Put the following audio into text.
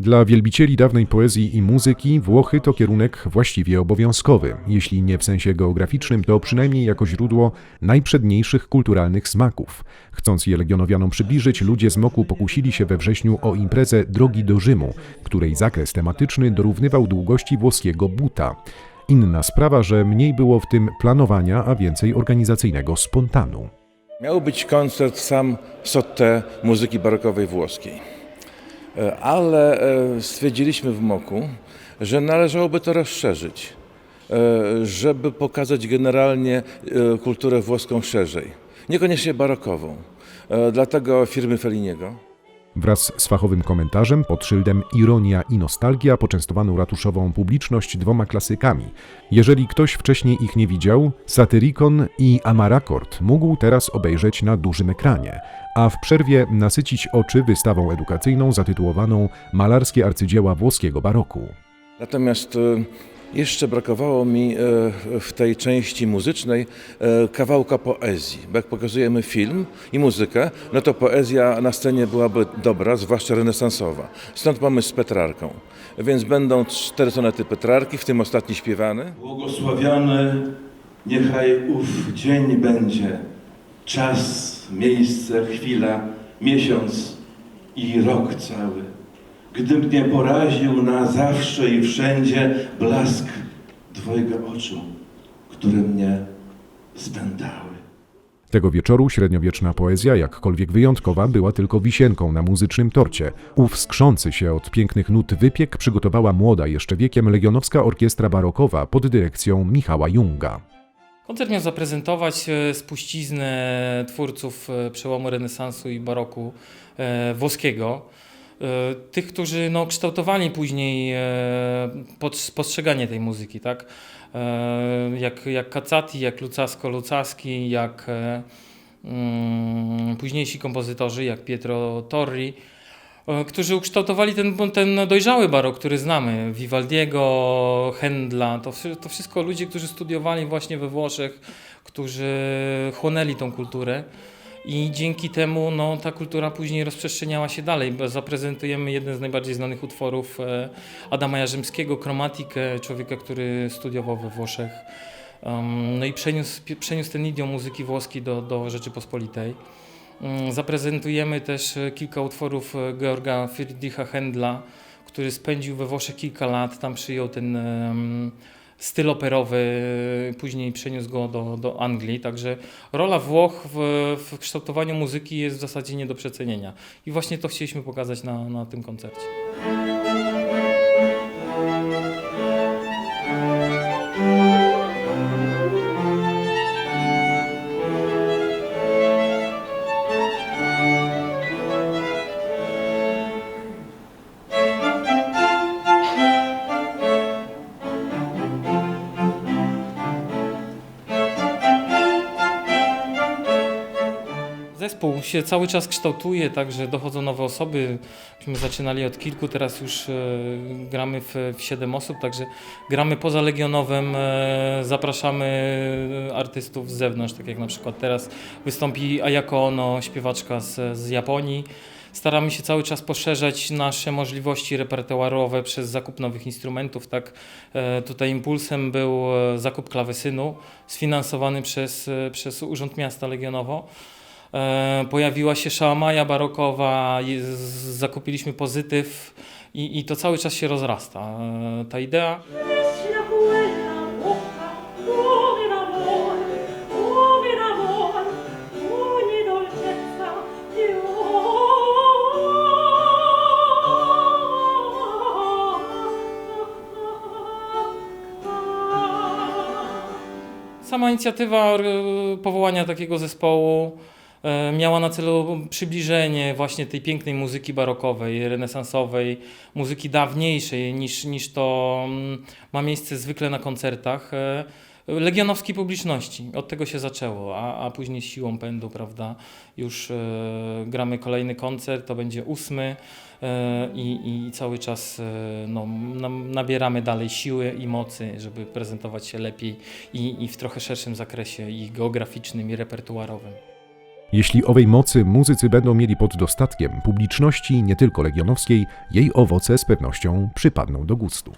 Dla wielbicieli dawnej poezji i muzyki Włochy to kierunek właściwie obowiązkowy, jeśli nie w sensie geograficznym, to przynajmniej jako źródło najprzedniejszych kulturalnych smaków. Chcąc je legionowianom przybliżyć, ludzie z Moku pokusili się we wrześniu o imprezę Drogi do Rzymu, której zakres tematyczny dorównywał długości włoskiego buta. Inna sprawa, że mniej było w tym planowania, a więcej organizacyjnego spontanu. Miał być koncert sam sotte muzyki barokowej włoskiej. E, Ale e, stwierdziliśmy w Moku, że należałoby to rozszerzyć, e, żeby pokazać generalnie kulturę włoską szerzej, niekoniecznie barokową. Dlatego firmy Felliniego. Wraz z fachowym komentarzem pod szyldem Ironia i nostalgia poczęstowano ratuszową publiczność dwoma klasykami. Jeżeli ktoś wcześniej ich nie widział, Satyricon i Amarakord mógł teraz obejrzeć na dużym ekranie, a w przerwie nasycić oczy wystawą edukacyjną zatytułowaną Malarskie arcydzieła włoskiego baroku. Natomiast e, jeszcze brakowało mi e, w tej części muzycznej e, kawałka poezji, bo jak pokazujemy film i muzykę, no to poezja na scenie byłaby dobra, zwłaszcza renesansowa. Stąd mamy z Petrarką. Więc będą cztery sonety Petrarki, w tym ostatni śpiewany. Błogosławiony niechaj ów dzień będzie, czas, miejsce, chwila, miesiąc i rok cały. Gdy mnie poraził na zawsze i wszędzie blask Twojego oczu, które mnie spętały. Tego wieczoru średniowieczna poezja, jakkolwiek wyjątkowa, była tylko wisienką na muzycznym torcie. Ów skrzący się od pięknych nut wypiek przygotowała młoda jeszcze wiekiem legionowska orkiestra barokowa pod dyrekcją Michała Junga. Koncert miał zaprezentować e, spuściznę twórców e, przełomu renesansu i baroku e, włoskiego. E, Tych, którzy no, kształtowali później e, postrzeganie tej muzyki, tak? E, Jak, jak Kaccati, jak Lucasko Lucaski, jak mm, późniejsi kompozytorzy, jak Pietro Torri, którzy ukształtowali ten, ten dojrzały barok, który znamy. Vivaldiego, Händla, to, to wszystko ludzie, którzy studiowali właśnie we Włoszech, którzy chłonęli tą kulturę. I dzięki temu no, ta kultura później rozprzestrzeniała się dalej. Zaprezentujemy jeden z najbardziej znanych utworów e, Adama Jarzymskiego, Chromatic, człowieka, który studiował we Włoszech. Um, no i przeniósł, przeniósł ten idiom muzyki włoskiej do, do Rzeczypospolitej. Mm, Zaprezentujemy też e, kilka utworów e, Georga Friedricha Händla, który spędził we Włoszech kilka lat, tam przyjął ten styl operowy, później przeniósł go do, do Anglii, także rola Włoch w, w kształtowaniu muzyki jest w zasadzie nie do przecenienia. I właśnie to chcieliśmy pokazać na, na tym koncercie. Zespół się cały czas kształtuje, także dochodzą nowe osoby. Myśmy zaczynali od kilku, teraz już e, gramy w, w 7 osób, także gramy poza Legionowem, e, zapraszamy artystów z zewnątrz, tak jak na przykład teraz wystąpi Ayako Ono, śpiewaczka z, z Japonii. Staramy się cały czas poszerzać nasze możliwości repertuarowe przez zakup nowych instrumentów. Tak, e, tutaj impulsem był e, zakup klawesynu sfinansowany przez, e, przez Urząd Miasta Legionowo. E, Pojawiła się szałamaja barokowa, zakupiliśmy pozytyw i, i to cały czas się rozrasta. E, Ta idea Sama inicjatywa e, powołania takiego zespołu miała na celu przybliżenie właśnie tej pięknej muzyki barokowej, renesansowej, muzyki dawniejszej niż, niż to mm, ma miejsce zwykle na koncertach. e, Legionowskiej publiczności. Od tego się zaczęło, a, a później siłą pędu, prawda, już e, gramy kolejny koncert, to będzie ósmy e, i, i cały czas e, no, nabieramy dalej siły i mocy, żeby prezentować się lepiej i, i w trochę szerszym zakresie i geograficznym i repertuarowym. Jeśli owej mocy muzycy będą mieli pod dostatkiem, publiczności nie tylko legionowskiej, jej owoce z pewnością przypadną do gustu.